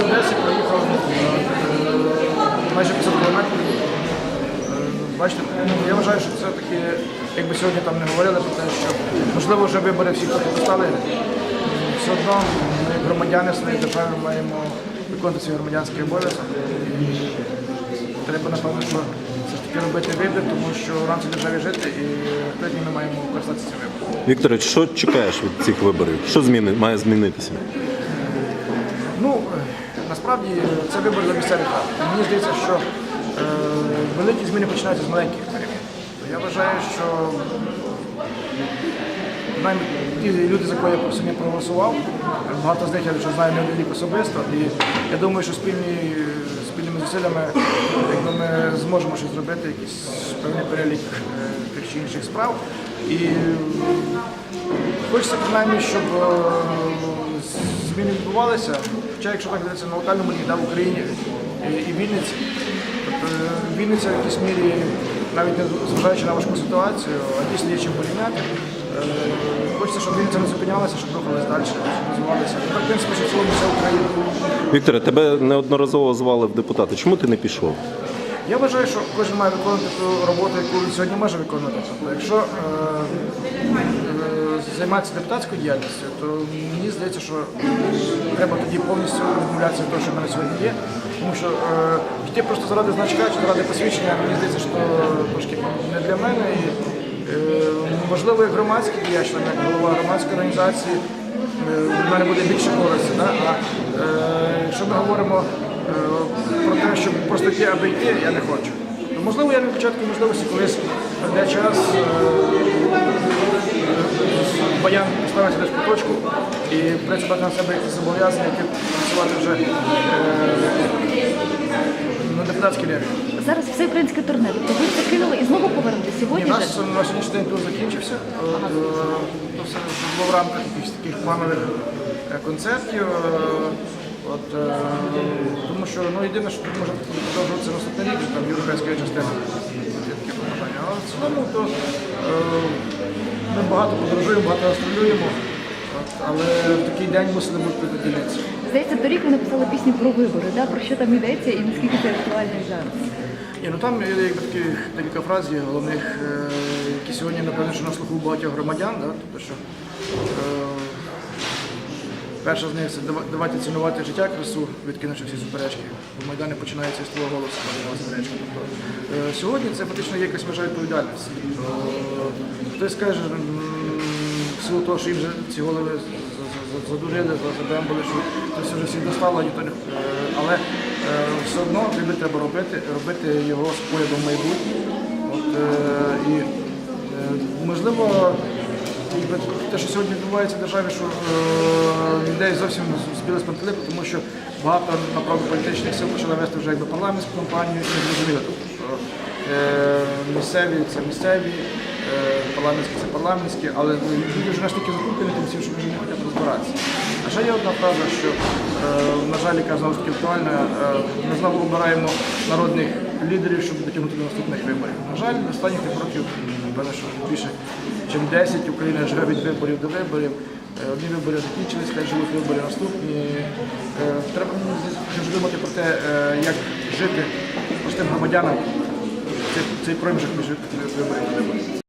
Одесі проїхав майже 500 кілометрів. Е, Бачите, я вважаю, що це таки, якби сьогодні там не говорили про те, що можливо вже вибори всі постали. Все одно ми, громадяни своєї держави, маємо виконувати свій громадянський обов'язок. Треба, напевно, що все ж таки робити вибір, тому що в державі жити і тоді ми маємо користатися цим вибором. Вікторович, що чекаєш від цих виборів? Що зміни має змінитися? Ну, насправді це вибор за місцевих рад. Мені здається, що е, великі зміни починаються з маленьких перемін. Я вважаю, що ті люди, за кого я сьогодні проголосував, багато з них я вже знаю не особисто. І я думаю, що спільні, спільними зусиллями якби ми зможемо щось зробити, якийсь певний перелік е, тих чи інших справ. І Хочеться принаймні, щоб е, зміни відбувалися. Хоча, якщо так дивитися на локальному рівні, да, в Україні і, і Вінниці, тобто е, Вінниця в якійсь мірі, навіть не зважаючи на важку ситуацію, а дійсно є чим порівняти. Е, Хочеться, щоб Вінниця не зупинялася, щоб рухалась далі, щоб розвивалася. Ну, в принципі, що в цілому вся Україна. Вікторе, тебе неодноразово звали в депутати. Чому ти не пішов? Я вважаю, що кожен має виконувати ту роботу, яку він сьогодні може виконувати. Тобто, якщо е, займатися депутатською діяльністю, то мені здається, що треба тоді повністю відмовлятися від того, що в мене сьогодні є. Тому що е, йти просто заради значка чи заради посвідчення, мені здається, що трошки не для мене. І, е, можливо, як громадський діяч, як голова громадської організації, е, в мене буде більше користі. Да? А е, якщо ми говоримо е, про те, щоб просто йти, аби йти, я не хочу. То, можливо, я на початку можливості колись прийде час е, баян поставити десь по точку і в принципі на себе зобов'язання, працювати вже е, на депутатській рівні. Зараз все українське турне. Тобто ви це кинули і знову повернете Ні, сьогодні. наш же? на сьогоднішній день тур закінчився. От, е, То все було в рамках якихось таких планових е, концертів. От, е, тому що ну, єдине, що тут може продовжуватися наступний рік, там європейська частина. Але в цілому то е, ми багато подорожуємо, багато гастролюємо. Але в такий день мусили бути приділитися. Здається, торік ви написали пісню про вибори. Да? Про що там йдеться і наскільки це актуально зараз? Ні, ну там є якби такі декілька фраз є головних, е, які сьогодні, напевно, що на слуху багатьох громадян, да? тобто, що е, перша з них це «Дава- давайте цінувати життя красу, відкинувши всі суперечки. Бо Майдани починаються з твого голосу. Тобто, е, сьогодні це фактично якась межа відповідальності. Тобто, хтось скаже, м, в силу того, що їм вже ці голови задурили, задембали, що це вже всіх достало, ніхто не. е, Але е, все одно треба робити, робити його з поглядом в майбутнє. От, е, і е, можливо, те, що сьогодні відбувається в державі, що е, людей зовсім збили з пантелику, тому що багато направду політичних сил почали вести вже якби парламентську кампанію і не зрозуміло. Е, місцеві це місцеві, е, парламентські це парламентські, але люди вже настільки закуплені тим всім, що вже не хочуть розбиратися. А ще є одна фраза, що, на жаль, яка знову ж таки актуальна, ми знову обираємо народних лідерів, щоб дотягнути до наступних виборів. На жаль, останніх років, напевно, що більше ніж 10 Україна живе від виборів до виборів. Е, Одні вибори закінчились, хай живуть вибори наступні. Е, Треба мені думати про те, е, як жити простим громадянам цей проміжок між виборів до виборів.